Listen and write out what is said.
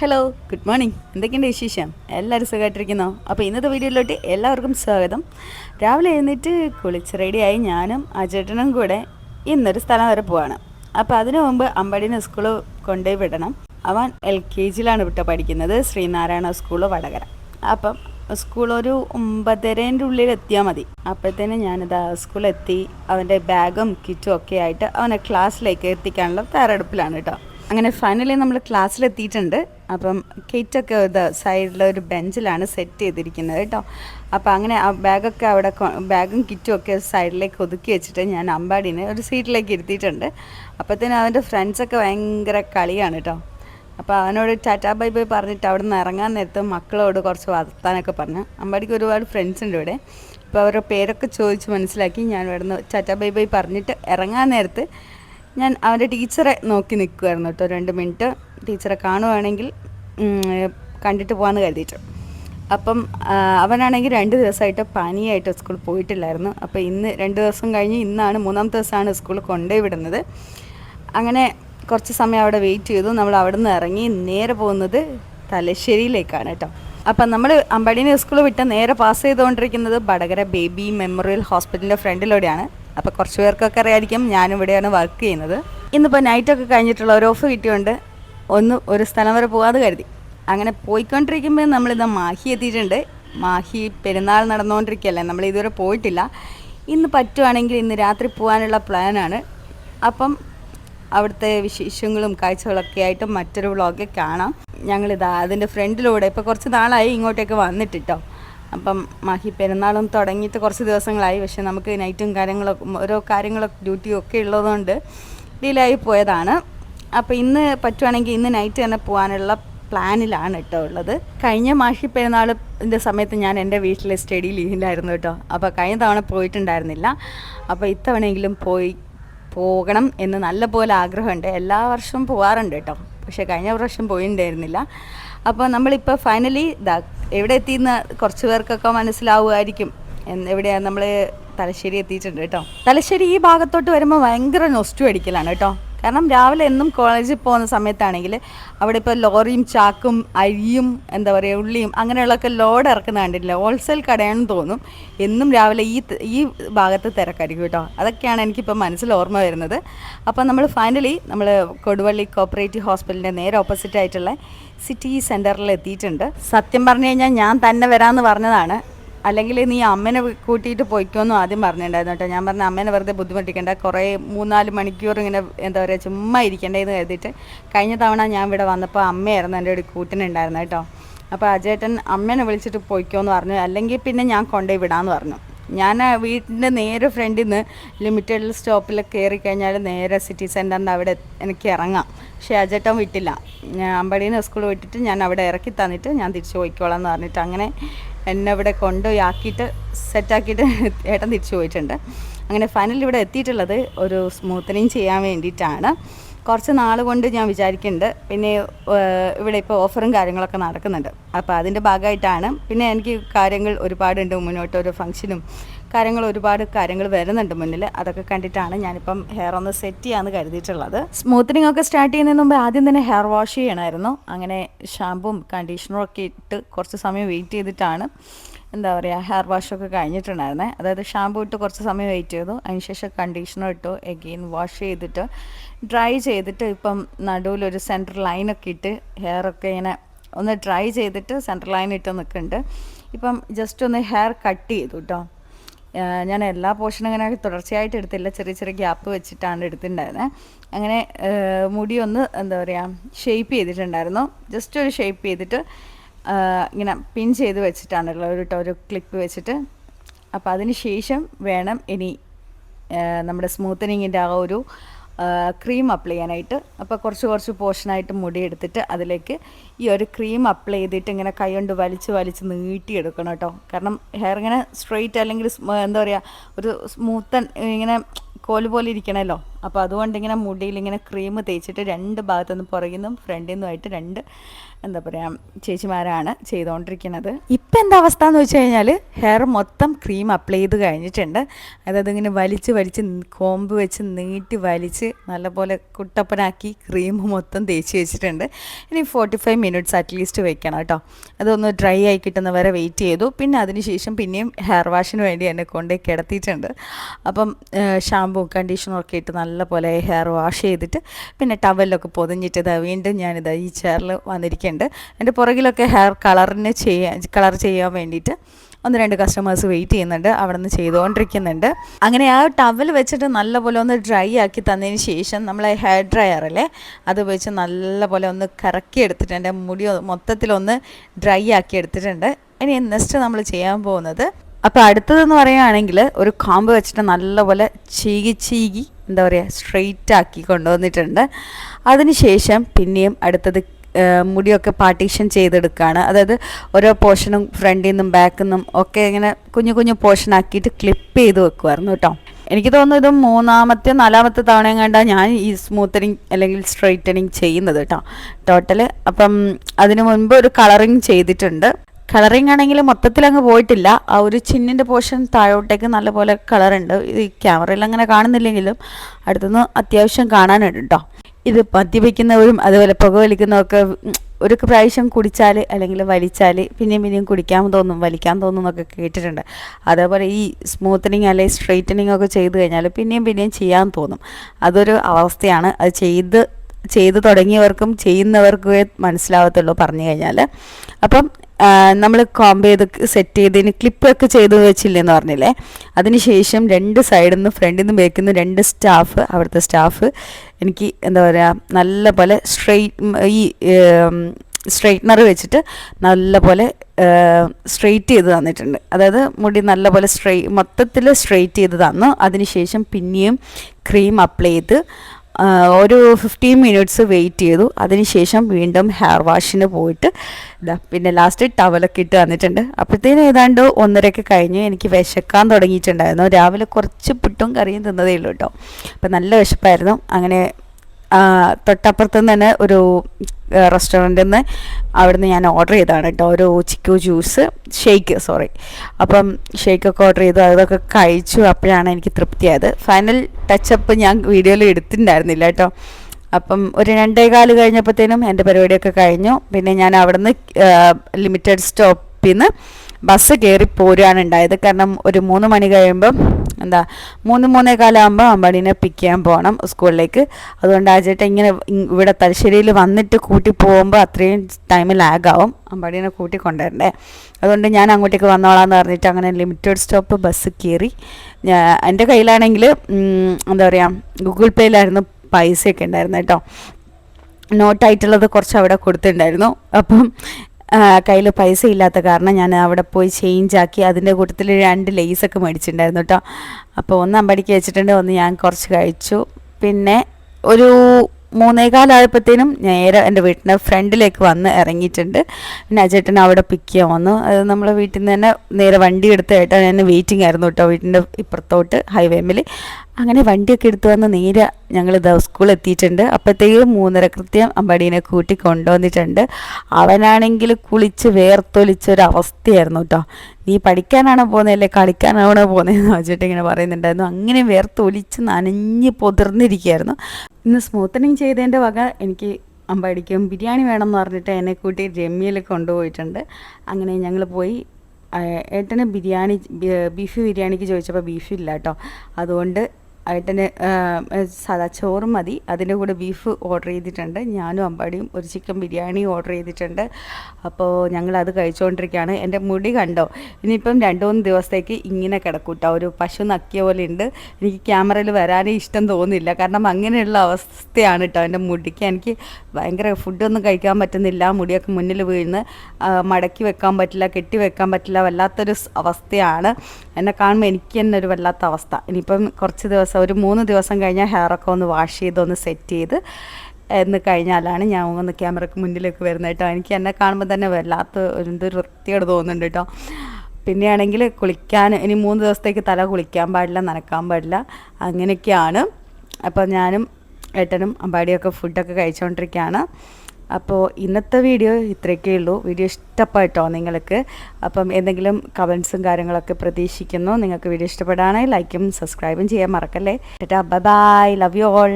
Hello good morning എന്തൊക്കെയുണ്ട് വിശേഷം? എല്ലാവരും സുഖമായിട്ടിരിക്കുന്നോ? അപ്പോൾ ഇന്നത്തെ വീഡിയോയിലോട്ട് എല്ലാവർക്കും സ്വാഗതം. രാവിലെ എഴുന്നേറ്റ് കുളിച്ച് റെഡിയായി ഞാനും അജേട്ടനും കൂടെ ഇന്നൊരു സ്ഥലം വരെ പോവാണ്. അപ്പോൾ അതിനു മുമ്പ് അമ്പാടിനെ സ്കൂളിൽ കൊണ്ടുപോയി വിടണം. അവൻ എൽ കെ ജിയിലാണ് വിട്ട പഠിക്കുന്നത് ശ്രീനാരായണ സ്കൂൾ വടകര. അപ്പം സ്കൂൾ ഒരു ഒമ്പതരേന്റെ ഉള്ളിൽ എത്തിയാൽ മതി. അപ്പോഴത്തേനും ഞാനിതാ സ്കൂളിലെത്തി അവന്റെ ബാഗും കിറ്റും ഒക്കെ ആയിട്ട് അവനെ ക്ലാസ്സിലേക്ക് എത്തിക്കാനുള്ള തയ്യാറെടുപ്പിലാണ് കേട്ടോ. അങ്ങനെ ഫൈനലി നമ്മൾ ക്ലാസ്സിലെത്തിയിട്ടുണ്ട് അപ്പം കിറ്റൊക്കെ ഇത് സൈഡിൽ ഒരു ബെഞ്ചിലാണ് സെറ്റ് ചെയ്തിരിക്കുന്നത് കേട്ടോ അപ്പോൾ അങ്ങനെ ആ ബാഗൊക്കെ അവിടെ ബാഗും കിറ്റും ഒക്കെ സൈഡിലേക്ക് ഒതുക്കി വെച്ചിട്ട് ഞാൻ അമ്പാടിനെ ഒരു സീറ്റിലേക്ക് ഇരുത്തിയിട്ടുണ്ട്. അപ്പോഴത്തേനും അവന്റെ ഫ്രണ്ട്സൊക്കെ ഭയങ്കര കളിയാണ് കേട്ടോ അപ്പോൾ അവനോട് ടാറ്റാ ബൈ ബൈ പറഞ്ഞിട്ട് അവിടെ നിന്ന് ഇറങ്ങാൻ നേരത്ത് മക്കളോട് കുറച്ച് വർത്താനൊക്കെ പറഞ്ഞു. അമ്പാടിക്ക് ഒരുപാട് ഫ്രണ്ട്സ് ഉണ്ട് ഇവിടെ. അപ്പോൾ അവരുടെ പേരൊക്കെ ചോദിച്ച് മനസ്സിലാക്കി ഞാൻ ഇവിടെ നിന്ന് ടാറ്റാ ബൈ ബൈ പറഞ്ഞിട്ട് ഇറങ്ങാൻ നേരത്ത് ഞാൻ അവന്റെ ടീച്ചറെ നോക്കി നിൽക്കുമായിരുന്നു കേട്ടോ രണ്ട് മിനിറ്റ്. ടീച്ചറെ കാണുവാണെങ്കിൽ കണ്ടിട്ട് പോകാമെന്ന് കരുതിയിട്ട്. അപ്പം അവനാണെങ്കിൽ രണ്ട് ദിവസമായിട്ട് പനിയായിട്ട് സ്കൂളിൽ പോയിട്ടില്ലായിരുന്നു. അപ്പോൾ ഇന്ന് രണ്ട് ദിവസം കഴിഞ്ഞ് ഇന്നാണ് മൂന്നാമത്തെ ദിവസമാണ് സ്കൂളിൽ കൊണ്ടുപോയി വിടുന്നത്. അങ്ങനെ കുറച്ച് സമയം അവിടെ വെയിറ്റ് ചെയ്തു. നമ്മൾ അവിടെ നിന്ന് ഇറങ്ങി നേരെ പോകുന്നത് തലശ്ശേരിയിലേക്കാണ് കേട്ടോ. അപ്പം നമ്മൾ അമ്പടിനെ സ്കൂൾ വിട്ട് നേരെ പാസ് ചെയ്തുകൊണ്ടിരിക്കുന്നത് ബടകര ബേബി മെമ്മോറിയൽ ഹോസ്പിറ്റലിന്റെ ഫ്രണ്ടിലൂടെയാണ്. അപ്പോൾ കുറച്ച് പേർക്കൊക്കെ അറിയായിരിക്കും ഞാനിവിടെയാണ് വർക്ക് ചെയ്യുന്നത്. ഇന്നിപ്പോൾ നൈറ്റൊക്കെ കഴിഞ്ഞിട്ടുള്ള ഒരു ഓഫ് കിട്ടിയോണ്ട് ഒന്ന് ഒരു സ്ഥലം വരെ പോകാതെ കരുതി. അങ്ങനെ പോയിക്കൊണ്ടിരിക്കുമ്പോൾ നമ്മളിത് മാഹി എത്തിയിട്ടുണ്ട്. മാഹി പെരുന്നാൾ നടന്നുകൊണ്ടിരിക്കുകയല്ലേ നമ്മൾ ഇതുവരെ പോയിട്ടില്ല. ഇന്ന് പറ്റുവാണെങ്കിൽ ഇന്ന് രാത്രി പോകാനുള്ള പ്ലാനാണ്. അപ്പം അവിടുത്തെ വിശേഷങ്ങളും കാഴ്ചകളൊക്കെ ആയിട്ട് മറ്റൊരു വ്ളോഗിൽ കാണാം. ഞങ്ങളിതാ അതിന്റെ ഫ്രണ്ടിലൂടെ ഇപ്പോൾ കുറച്ച് നാളായി ഇങ്ങോട്ടേക്ക് വന്നിട്ടിട്ടോ. അപ്പം മാഹി പെരുന്നാളും തുടങ്ങിയിട്ട് കുറച്ച് ദിവസങ്ങളായി. പക്ഷെ നമുക്ക് നൈറ്റും കാര്യങ്ങളൊക്കെ ഓരോ കാര്യങ്ങളൊക്കെ ഡ്യൂട്ടിയും ഒക്കെ ഉള്ളതുകൊണ്ട് ഡിലേ ആയി പോയതാണ്. അപ്പോൾ ഇന്ന് പറ്റുവാണെങ്കിൽ ഇന്ന് നൈറ്റ് തന്നെ പോകാനുള്ള പ്ലാനിലാണ് കേട്ടോ ഉള്ളത്. കഴിഞ്ഞ മാഷി പെരുന്നാളിന്റെ സമയത്ത് ഞാൻ എന്റെ വീട്ടിലെ സ്റ്റഡി ലീവിലായിരുന്നു കേട്ടോ അപ്പോൾ കഴിഞ്ഞ തവണ പോയിട്ടുണ്ടായിരുന്നില്ല. അപ്പോൾ ഇത്തവണയെങ്കിലും പോയി പോകണം എന്ന് നല്ലപോലെ ആഗ്രഹമുണ്ട്. എല്ലാ വർഷവും പോകാറുണ്ട് കേട്ടോ പക്ഷേ കഴിഞ്ഞ പ്രാവശ്യം പോയിട്ടുണ്ടായിരുന്നില്ല അപ്പോൾ നമ്മളിപ്പോൾ ഫൈനലി ഇതാ എവിടെ എത്തിയെന്ന് കുറച്ച് പേർക്കൊക്കെ മനസ്സിലാവുമായിരിക്കും. എവിടെയാണ് നമ്മൾ തലശ്ശേരി എത്തിയിട്ടുണ്ട് കേട്ടോ. തലശ്ശേരി ഈ ഭാഗത്തോട്ട് വരുമ്പോൾ ഭയങ്കര നൊസ്റ്റു അടിക്കലാണ് കേട്ടോ. കാരണം രാവിലെ എന്നും കോളേജിൽ പോകുന്ന സമയത്താണെങ്കിൽ അവിടെ ഇപ്പോൾ ലോറിയും ചാക്കും അരിയും എന്താ പറയുക ഉള്ളിയും അങ്ങനെയുള്ളതൊക്കെ ലോഡ് ഇറക്കുന്ന കണ്ടിട്ടില്ല? ഹോൾസെയിൽ കടയാണെന്ന് തോന്നും. എന്നും രാവിലെ ഈ ഈ ഭാഗത്ത് തിരക്കായിരിക്കും കേട്ടോ. അതൊക്കെയാണ് എനിക്കിപ്പോൾ മനസ്സിൽ ഓർമ്മ വരുന്നത്. അപ്പോൾ നമ്മൾ ഫൈനലി നമ്മൾ കൊടുവള്ളി കോപ്പറേറ്റീവ് ഹോസ്പിറ്റലിന്റെ നേരെ ഓപ്പോസിറ്റ് ആയിട്ടുള്ള സിറ്റി സെന്ററിൽ എത്തിയിട്ടുണ്ട്. സത്യം പറഞ്ഞു കഴിഞ്ഞാൽ ഞാൻ തന്നെ വരാമെന്ന് പറഞ്ഞതാണ്. അല്ലെങ്കിൽ നീ അമ്മനെ കൂട്ടിയിട്ട് പോയിക്കോന്നും ആദ്യം പറഞ്ഞിട്ടുണ്ടായിരുന്നു കേട്ടോ. ഞാൻ പറഞ്ഞ അമ്മേനെ വെറുതെ ബുദ്ധിമുട്ടിക്കേണ്ട. കുറേ മൂന്നാൽ മണിക്കൂർ ഇങ്ങനെ എന്താ പറയുക ചുമ്മാ ഇരിക്കേണ്ടതെന്ന് കരുതിയിട്ട് കഴിഞ്ഞ തവണ ഞാൻ ഇവിടെ വന്നപ്പോൾ അമ്മയായിരുന്നു എന്റെ ഒരു കൂട്ടിനുണ്ടായിരുന്നു കേട്ടോ. അപ്പോൾ അജേട്ടൻ അമ്മേനെ വിളിച്ചിട്ട് പോയിക്കോന്ന് പറഞ്ഞു. അല്ലെങ്കിൽ പിന്നെ ഞാൻ കൊണ്ടുപോയി വിടാമെന്ന് പറഞ്ഞു. ഞാൻ ആ വീടിന്റെ നേരെ ഫ്രണ്ടിൽ നിന്ന് ലിമിറ്റഡ് സ്റ്റോപ്പിൽ കയറി കഴിഞ്ഞാൽ നേരെ സിറ്റി സെന്ററിന്റെ അവിടെ എനിക്ക് ഇറങ്ങാം. പക്ഷേ അജേട്ടൻ വിട്ടില്ല. ഞാൻ അമ്പടീന്ന് സ്കൂളിൽ വിട്ടിട്ട് ഞാൻ അവിടെ ഇറക്കി തന്നിട്ട് ഞാൻ തിരിച്ചു പോയിക്കോളാം എന്ന് പറഞ്ഞിട്ട് അങ്ങനെ എന്നെ ഇവിടെ കൊണ്ടുപോയി ആക്കിയിട്ട് സെറ്റാക്കിയിട്ട് ഏട്ടൻ തിരിച്ചു പോയിട്ടുണ്ട്. അങ്ങനെ ഫൈനൽ ഇവിടെ എത്തിയിട്ടുള്ളത് ഒരു സ്മൂത്തനിങ് ചെയ്യാൻ വേണ്ടിയിട്ടാണ്. കുറച്ച് നാൾ കൊണ്ട് ഞാൻ വിചാരിക്കുന്നുണ്ട്. പിന്നെ ഇവിടെ ഇപ്പോൾ ഓഫറും കാര്യങ്ങളൊക്കെ നടക്കുന്നുണ്ട്. അപ്പോൾ അതിന്റെ ഭാഗമായിട്ടാണ്. പിന്നെ എനിക്ക് കാര്യങ്ങൾ ഒരുപാടുണ്ട്. മുന്നോട്ട് ഒരു ഫംഗ്ഷനും കാര്യങ്ങൾ ഒരുപാട് കാര്യങ്ങൾ വരുന്നുണ്ട് മുന്നിൽ. അതൊക്കെ കണ്ടിട്ടാണ് ഞാനിപ്പം ഹെയർ ഒന്ന് സെറ്റ് ചെയ്യാമെന്ന് കരുതിയിട്ടുള്ളത്. സ്മൂത്തനിങ് ഒക്കെ സ്റ്റാർട്ട് ചെയ്യുന്നതിന് മുമ്പ് ആദ്യം തന്നെ ഹെയർ വാഷ് ചെയ്യണമായിരുന്നു. അങ്ങനെ ഷാമ്പും കണ്ടീഷണറും ഒക്കെ ഇട്ട് കുറച്ച് സമയം വെയിറ്റ് ചെയ്തിട്ടാണ് എന്താ പറയുക ഹെയർ വാഷൊക്കെ കഴിഞ്ഞിട്ടുണ്ടായിരുന്നേ. അതായത് ഷാമ്പൂ ഇട്ട് കുറച്ച് സമയം വെയിറ്റ് ചെയ്തു. അതിനുശേഷം കണ്ടീഷണർ ഇട്ടു എഗെയിൻ വാഷ് ചെയ്തിട്ട് ഡ്രൈ ചെയ്തിട്ട് ഇപ്പം നടുവിലൊരു സെന്റർ ലൈനൊക്കെ ഇട്ട് ഹെയറൊക്കെ ഇങ്ങനെ ഒന്ന് ഡ്രൈ ചെയ്തിട്ട് സെന്റർ ലൈൻ ഇട്ട് നിൽക്കുന്നുണ്ട്. ഇപ്പം ജസ്റ്റ് ഒന്ന് ഹെയർ കട്ട് ചെയ്തു കേട്ടോ ഞാൻ എല്ലാ പോർഷനും അങ്ങനെ തുടർച്ചയായിട്ട് എടുത്തില്ല. ചെറിയ ചെറിയ ഗ്യാപ്പ് വെച്ചിട്ടാണ് എടുത്തിട്ടുണ്ടായിരുന്നത് അങ്ങനെ മുടി ഒന്ന് എന്താ പറയുക ഷേപ്പ് ചെയ്തിട്ടുണ്ടായിരുന്നു. ജസ്റ്റ് ഒരു ഷേപ്പ് ചെയ്തിട്ട് ഇങ്ങനെ പിൻ ചെയ്ത് വെച്ചിട്ടാണുള്ളത് ഒരു ഒരു ക്ലിപ്പ് വെച്ചിട്ട്. അപ്പോൾ അതിന് ശേഷം വേണം ഇനി നമ്മുടെ സ്മൂത്തനിങ്ങിന്റെ ആ ഒരു ക്രീം അപ്ലൈ ചെയ്യാനായിട്ട്. അപ്പോൾ കുറച്ച് കുറച്ച് പോർഷനായിട്ട് മുടി എടുത്തിട്ട് അതിലേക്ക് ഈ ഒരു ക്രീം അപ്ലൈ ചെയ്തിട്ട് ഇങ്ങനെ കൈ കൊണ്ട് വലിച്ച് വലിച്ച് നീട്ടിയെടുക്കണം കേട്ടോ. കാരണം ഹെയർ ഇങ്ങനെ സ്ട്രെയിറ്റ് അല്ലെങ്കിൽ എന്താ പറയുക ഒരു സ്മൂത്തൻ ഇങ്ങനെ കോൽ പോലെ ഇരിക്കണമല്ലോ അപ്പോൾ അതുകൊണ്ട് ഇങ്ങനെ മുടിയിൽ ഇങ്ങനെ ക്രീം തേച്ചിട്ട് രണ്ട് ഭാഗത്തുനിന്ന് പുറകിൽ നിന്നും ഫ്രണ്ടിൽ നിന്നുമായിട്ട് രണ്ട് എന്താ പറയുക ചേച്ചിമാരാണ് ചെയ്തുകൊണ്ടിരിക്കുന്നത്. ഇപ്പം എന്താ അവസ്ഥ എന്ന് വെച്ച് കഴിഞ്ഞാൽ ഹെയർ മൊത്തം ക്രീം അപ്ലൈ ചെയ്ത് കഴിഞ്ഞിട്ടുണ്ട്. അതായത് ഇങ്ങനെ വലിച്ച് വലിച്ച് കോമ്പ് വെച്ച് നീട്ടി വലിച്ച് നല്ലപോലെ കുട്ടപ്പനാക്കി ക്രീം മൊത്തം തേച്ച് വെച്ചിട്ടുണ്ട്. ഇനി ഫോർട്ടി ഫൈവ് മിനിറ്റ്സ് അറ്റ്ലീസ്റ്റ് വെക്കണം കേട്ടോ. അതൊന്ന് ഡ്രൈ ആയി കിട്ടുന്നവരെ വെയിറ്റ് ചെയ്തു. പിന്നെ അതിനുശേഷം പിന്നെയും ഹെയർ വാഷിന് വേണ്ടി എന്നെ കൊണ്ടേ കിടത്തിയിട്ടുണ്ട്. അപ്പം ഷാമ്പൂ കണ്ടീഷണർ ഒക്കെ ഇട്ട് നല്ലപോലെ ഹെയർ വാഷ് ചെയ്തിട്ട് പിന്നെ ടവലിലൊക്കെ പൊതിഞ്ഞിട്ട് ഇതാ വീണ്ടും ഞാനിതാ ഈ ചെയറിൽ വന്നിരിക്കുന്നുണ്ട് എന്റെ പുറകിലൊക്കെ ഹെയർ കളറിന് ചെയ്യാൻ കളർ ചെയ്യാൻ വേണ്ടിയിട്ട് ഒന്ന് രണ്ട് കസ്റ്റമേഴ്സ് വെയിറ്റ് ചെയ്യുന്നുണ്ട് അവിടെ നിന്ന് ചെയ്തുകൊണ്ടിരിക്കുന്നുണ്ട് അങ്ങനെ ആ ടവൽ വെച്ചിട്ട് നല്ലപോലെ ഒന്ന് ഡ്രൈ ആക്കി തന്നതിന് ശേഷം നമ്മളെ ഹെയർ ഡ്രയർ അല്ലേ അത് വെച്ച് നല്ലപോലെ ഒന്ന് കറക്കി എടുത്തിട്ട് എന്റെ മുടി മൊത്തത്തിലൊന്ന് ഡ്രൈ ആക്കി എടുത്തിട്ടുണ്ട്. ഇനി നെക്സ്റ്റ് നമ്മൾ ചെയ്യാൻ പോകുന്നത് അപ്പോൾ അടുത്തതെന്ന് പറയുകയാണെങ്കിൽ ഒരു കാമ്പ് വെച്ചിട്ട് നല്ലപോലെ ചീകി ചീകി എന്താ പറയുക സ്ട്രെയിറ്റ് ആക്കി കൊണ്ടുവന്നിട്ടുണ്ട്. അതിനുശേഷം പിന്നെയും അടുത്തത് മുടിയൊക്കെ പാർട്ടീഷൻ ചെയ്തെടുക്കുകയാണ് അതായത് ഓരോ പോർഷനും ഫ്രണ്ടിൽ നിന്നും ബാക്കിൽ നിന്നും ഒക്കെ ഇങ്ങനെ കുഞ്ഞു കുഞ്ഞു പോർഷൻ ആക്കിയിട്ട് ക്ലിപ്പ് ചെയ്ത് വെക്കുമായിരുന്നു കേട്ടോ. എനിക്ക് തോന്നുന്നു ഇത് മൂന്നാമത്തെ നാലാമത്തെ തവണയും കണ്ടാൽ ഞാൻ ഈ സ്മൂത്തനിങ് അല്ലെങ്കിൽ സ്ട്രെയിറ്റനിങ് ചെയ്യുന്നത് കേട്ടോ. ടോട്ടൽ അപ്പം അതിനു മുൻപ് ഒരു കളറിങ് ചെയ്തിട്ടുണ്ട്. കളറിങ് ആണെങ്കിൽ മൊത്തത്തിൽ അങ്ങ് പോയിട്ടില്ല. ആ ഒരു ചിന്നിന്റെ പോർഷൻ താഴോട്ടേക്ക് നല്ലപോലെ കളറുണ്ട് ഇത് ക്യാമറയിൽ അങ്ങനെ കാണുന്നില്ലെങ്കിലും അടുത്തുനിന്ന് അത്യാവശ്യം കാണാനുണ്ട് കേട്ടോ ഇത് മദ്യപിക്കുന്നവരും അതുപോലെ പുകവലിക്കുന്നവർക്ക് ഒരു പ്രാവശ്യം കുടിച്ചാൽ അല്ലെങ്കിൽ വലിച്ചാൽ പിന്നെയും പിന്നെയും കുടിക്കാൻ തോന്നും വലിക്കാൻ തോന്നും എന്നൊക്കെ കേട്ടിട്ടുണ്ട്. അതേപോലെ ഈ സ്മൂത്തനിങ് അല്ലെങ്കിൽ സ്ട്രെയിറ്റനിങ് ഒക്കെ ചെയ്ത് കഴിഞ്ഞാൽ പിന്നെയും പിന്നെയും ചെയ്യാൻ തോന്നും. അതൊരു അവസ്ഥയാണ്. അത് ചെയ്ത് ചെയ്തു തുടങ്ങിയവർക്കും ചെയ്യുന്നവർക്കേ മനസ്സിലാവത്തുള്ളൂ പറഞ്ഞു കഴിഞ്ഞാൽ അപ്പം നമ്മൾ കോംബ് ചെയ്ത് സെറ്റ് ചെയ്തതിന് ക്ലിപ്പൊക്കെ ചെയ്ത് വെച്ചില്ലെന്ന് പറഞ്ഞില്ലേ? അതിനുശേഷം രണ്ട് സൈഡിൽ നിന്ന് ഫ്രണ്ടിൽ നിന്ന് ബേക്കുന്ന രണ്ട് സ്റ്റാഫ് അവിടുത്തെ സ്റ്റാഫ് എനിക്ക് എന്താ പറയുക നല്ല പോലെ സ്ട്രെയിറ്റ് ഈ സ്ട്രെയിറ്റ്നർ വെച്ചിട്ട് നല്ല പോലെ സ്ട്രെയിറ്റ് ചെയ്ത് തന്നിട്ടുണ്ട്. അതായത് മുടി നല്ല പോലെ സ്ട്രെയി മൊത്തത്തിൽ സ്ട്രെയിറ്റ് ചെയ്ത് തന്നു. അതിനുശേഷം പിന്നെയും ക്രീം അപ്ലൈ ചെയ്ത് ഒരു ഫിഫ്റ്റീൻ മിനിറ്റ്സ് വെയിറ്റ് ചെയ്തു. അതിനുശേഷം വീണ്ടും ഹെയർ വാഷിന് പോയിട്ട് ഇതാ പിന്നെ ലാസ്റ്റ് ടവലൊക്കെ ഇട്ട് വന്നിട്ടുണ്ട് അപ്പോഴത്തേനും ഏതാണ്ട് ഒന്നരയ്ക്ക് കഴിഞ്ഞ് എനിക്ക് വിശക്കാൻ തുടങ്ങിയിട്ടുണ്ടായിരുന്നു. രാവിലെ കുറച്ച് പുട്ടും കറിയും തിന്നതേ ഉള്ളൂ കേട്ടോ. അപ്പം നല്ല വിശപ്പായിരുന്നു. അങ്ങനെ തൊട്ടപ്പുറത്ത് തന്നെ ഒരു റെസ്റ്റോറന്റിൽ നിന്ന് അവിടുന്ന് ഞാൻ ഓർഡർ ചെയ്താണ് കേട്ടോ. ഒരു ചിക്കു ജ്യൂസ് ഷേക്ക് സോറി. അപ്പം ഷേക്കൊക്കെ ഓർഡർ ചെയ്തു അതൊക്കെ കഴിച്ചു. അപ്പോഴാണ് എനിക്ക് തൃപ്തിയായത്. ഫൈനൽ ടച്ചപ്പ് ഞാൻ വീഡിയോയിൽ എടുത്തിട്ടുണ്ടായിരുന്നില്ല കേട്ടോ. അപ്പം ഒരു രണ്ടേ കാൽ കഴിഞ്ഞപ്പോഴത്തേനും എന്റെ പരിപാടിയൊക്കെ കഴിഞ്ഞു. പിന്നെ ഞാൻ അവിടുന്ന് ലിമിറ്റഡ് സ്റ്റോപ്പിൽ നിന്ന് ബസ് കയറി പോരുകയാണ് ഉണ്ടായത്. കാരണം ഒരു മൂന്ന് മണി കഴിയുമ്പം എന്താ മൂന്ന് മൂന്നേ കാലമാകുമ്പോൾ അമ്പാടീനെ പിക്ക് ചെയ്യാൻ പോകണം സ്കൂളിലേക്ക്. അതുകൊണ്ട് ആ ചേട്ടൻ ഇങ്ങനെ ഇവിടെ തലശ്ശേരിയിൽ വന്നിട്ട് കൂട്ടി പോകുമ്പോൾ അത്രയും ടൈം ലാഗാവും അമ്പാടിനെ കൂട്ടി കൊണ്ടുവരണ്ടേ. അതുകൊണ്ട് ഞാൻ അങ്ങോട്ടേക്ക് വന്നോളാന്ന് പറഞ്ഞിട്ട് അങ്ങനെ ലിമിറ്റഡ് സ്റ്റോപ്പ് ബസ് കയറി. എന്റെ കയ്യിലാണെങ്കിൽ എന്താ പറയുക ഗൂഗിൾ പേയിലായിരുന്നു പൈസയൊക്കെ ഉണ്ടായിരുന്നു കേട്ടോ. നോട്ടായിട്ടുള്ളത് കുറച്ച് അവിടെ കൊടുത്തിട്ടുണ്ടായിരുന്നു. അപ്പം കയ്യിൽ പൈസ ഇല്ലാത്ത കാരണം ഞാൻ അവിടെ പോയി ചേഞ്ച് ആക്കി അതിന്റെ കൂട്ടത്തിൽ രണ്ട് ലേസൊക്കെ മേടിച്ചിട്ടുണ്ടായിരുന്നു കേട്ടോ അപ്പോൾ ഒന്ന് അമ്പടിക്ക് വെച്ചിട്ടുണ്ട് ഒന്ന് ഞാൻ കുറച്ച് കഴിച്ചു. പിന്നെ ഒരു മൂന്നേകാലായപ്പോഴത്തേനും നേരെ എന്റെ വീട്ടിന്റെ ഫ്രണ്ടിലേക്ക് വന്ന് ഇറങ്ങിയിട്ടുണ്ട്. പിന്നെ അജേട്ടൻ അവിടെ പിക്ക് ചെയ്യാൻ വന്നു. അത് നമ്മളെ വീട്ടിൽ നിന്ന് തന്നെ നേരെ വണ്ടി എടുത്ത് ഏട്ടാ ഞാൻ വെയിറ്റിംഗ് ആയിരുന്നു കേട്ടോ വീട്ടിന്റെ ഇപ്പുറത്തോട്ട് ഹൈവേമിൽ അങ്ങനെ വണ്ടിയൊക്കെ എടുത്തു വന്ന് നേരെ ഞങ്ങൾ ഇതാ സ്കൂളിൽ എത്തിയിട്ടുണ്ട്. അപ്പോഴത്തേക്കും മൂന്നര കൃത്യം അമ്പാടീനെ കൂട്ടി കൊണ്ടുവന്നിട്ടുണ്ട്. അവനാണെങ്കിൽ കുളിച്ച് വേർത്തൊലിച്ചൊരവസ്ഥയായിരുന്നു കേട്ടോ നീ പഠിക്കാനാണോ പോകുന്നതല്ലേ കളിക്കാനാണോ പോകുന്നതെന്ന് വെച്ചിട്ട് ഇങ്ങനെ പറയുന്നുണ്ടായിരുന്നു. അങ്ങനെ വേർത്തൊലിച്ച് നനഞ്ഞ് പൊതിർന്നിരിക്കുകയായിരുന്നു. ഇന്ന് സ്മൂത്തനിങ് ചെയ്തതിന്റെ വക എനിക്ക് അമ്പാടിക്കും ബിരിയാണി വേണമെന്ന് പറഞ്ഞിട്ട് എന്നെ കൂട്ടി രമ്യയിൽ കൊണ്ടുപോയിട്ടുണ്ട്. അങ്ങനെ ഞങ്ങൾ പോയി. ഏട്ടന് ബിരിയാണി ബീഫ് ബിരിയാണിക്ക് ചോദിച്ചപ്പോൾ ബീഫ് ഇല്ല കേട്ടോ അതുകൊണ്ട് ഏട്ടന് സാധാ ചോറ് മതി. അതിന്റെ കൂടെ ബീഫ് ഓർഡർ ചെയ്തിട്ടുണ്ട്. ഞാനും അമ്പാടിയും ഒരു ചിക്കൻ ബിരിയാണി ഓർഡർ ചെയ്തിട്ടുണ്ട്. അപ്പോൾ ഞങ്ങൾ അത് കഴിച്ചുകൊണ്ടിരിക്കുകയാണ് എന്റെ മുടി കണ്ടോ? ഇനിയിപ്പം രണ്ട് മൂന്ന് ദിവസത്തേക്ക് ഇങ്ങനെ കിടക്കൂട്ടോ. ഒരു പശു നക്കിയ പോലെ ഉണ്ട്. എനിക്ക് ക്യാമറയിൽ വരാനേ ഇഷ്ടം തോന്നുന്നില്ല. കാരണം അങ്ങനെയുള്ള അവസ്ഥയാണ് കേട്ടോ എന്റെ മുടിക്ക്. എനിക്ക് ഭയങ്കര ഫുഡൊന്നും കഴിക്കാൻ പറ്റുന്നില്ല. മുടിയൊക്കെ മുന്നിൽ വീഴുന്ന്. മടക്കി വെക്കാൻ പറ്റില്ല കെട്ടി വെക്കാൻ പറ്റില്ല. വല്ലാത്തൊരു അവസ്ഥയാണ്. എന്നെ കാണുമ്പോൾ എനിക്ക് തന്നെ ഒരു വല്ലാത്ത അവസ്ഥ. ഇനിയിപ്പം കുറച്ച് ദിവസം ഒരു മൂന്ന് ദിവസം കഴിഞ്ഞാൽ ഹെയറൊക്കെ ഒന്ന് വാഷ് ചെയ്ത് ഒന്ന് സെറ്റ് ചെയ്ത് എന്ന് കഴിഞ്ഞാലാണ് ഞാൻ ഒന്ന് ക്യാമറയ്ക്ക് മുന്നിലേക്ക് വരുന്നത് കേട്ടോ. എനിക്ക് എന്നെ കാണുമ്പോൾ തന്നെ വല്ലാത്ത എന്തൊരു വൃത്തിയോട് തോന്നുന്നുണ്ട് കേട്ടോ. പിന്നെയാണെങ്കിൽ കുളിക്കാൻ ഇനി മൂന്ന് ദിവസത്തേക്ക് തല കുളിക്കാൻ പാടില്ല നനക്കാൻ പാടില്ല. അങ്ങനെയൊക്കെയാണ്. അപ്പോൾ ഞാനും ഏട്ടനും അമ്പാടിയൊക്കെ ഫുഡൊക്കെ കഴിച്ചുകൊണ്ടിരിക്കുകയാണ് അപ്പോൾ ഇന്നത്തെ വീഡിയോ ഇത്രയൊക്കെ ഉള്ളൂ. വീഡിയോ ഇഷ്ടപ്പെട്ടോ നിങ്ങൾക്ക്? അപ്പം എന്തെങ്കിലും കമൻസും കാര്യങ്ങളൊക്കെ പ്രതീക്ഷിക്കുന്നു. നിങ്ങൾക്ക് വീഡിയോ ഇഷ്ടപ്പെടുകയാണെങ്കിൽ ലൈക്കും സബ്സ്ക്രൈബും ചെയ്യാൻ മറക്കല്ലേ. Bye bye love you all